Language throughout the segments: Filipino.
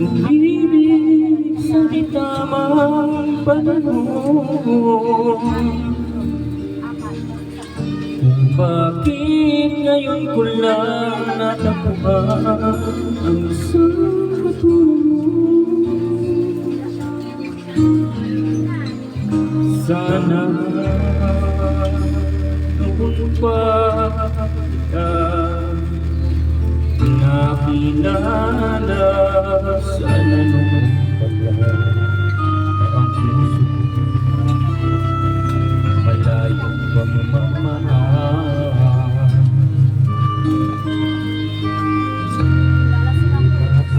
Umibig sa di tamang bakit ngayon ko lang natapuan Ang isang Sana noon pa kita nakilala Sana noon pa lang ang puso malayong pagmamahal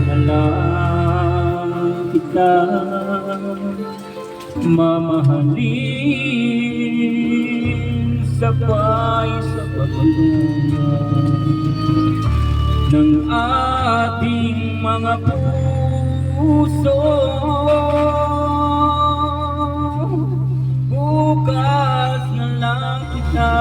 na lang kita mamahalin sa pagtulungan ng ating mga puso. Bukas na lang kita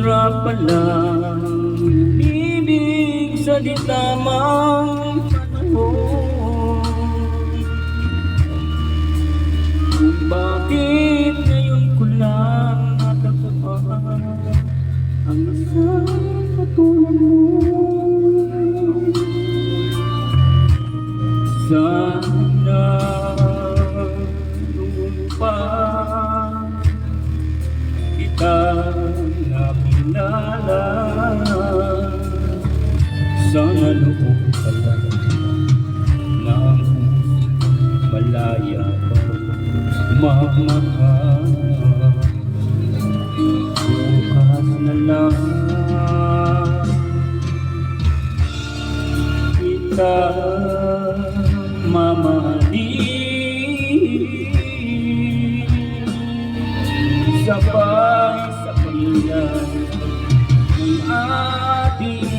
Hirap palang ibig sa di tamang panahon Kung bakit ngayon ko lang natagpuan Ang isang katulad mo Sana kakilala Sana noong pala na ang puso malaya pa mamahal Bukas na lang kita mamahalin sa pag be